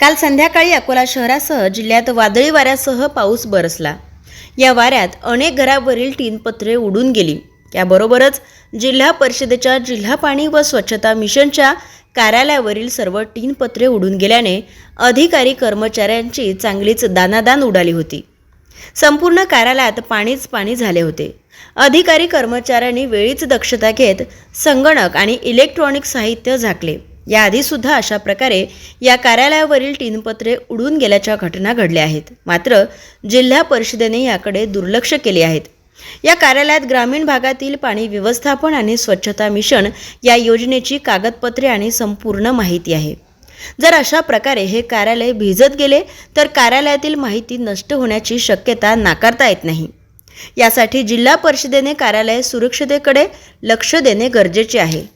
काल संध्याकाळी अकोला शहरासह जिल्ह्यात वादळी वाऱ्यासह पाऊस बरसला. या वाऱ्यात अनेक घरावरील टीनपत्रे उडून गेली. याबरोबरच जिल्हा परिषदेच्या जिल्हा पाणी व स्वच्छता मिशनच्या कार्यालयावरील सर्व टीनपत्रे उडून गेल्याने अधिकारी कर्मचाऱ्यांची चांगलीच दानादान उडाली होती. संपूर्ण कार्यालयात पाणीच पाणी झाले होते. अधिकारी कर्मचाऱ्यांनी वेळीच दक्षता घेत संगणक आणि इलेक्ट्रॉनिक साहित्य झाकले. याआधी सुद्धा अशा प्रकारे या कार्यालयावरील टीनपत्रे उडून गेल्याच्या घटना घडल्या आहेत. मात्र जिल्हा परिषदेने याकडे दुर्लक्ष केले आहेत. या कार्यालयात ग्रामीण भागातील पाणी व्यवस्थापन आणि स्वच्छता मिशन या योजनेची कागदपत्रे आणि संपूर्ण माहिती आहे. जर अशा प्रकारे हे कार्यालय भिजत गेले तर कार्यालयातील माहिती नष्ट होण्याची शक्यता नाकारता येत नाही. यासाठी जिल्हा परिषदेने कार्यालय सुरक्षतेकडे लक्ष देणे गरजेचे आहे.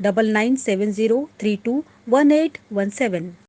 9970321817.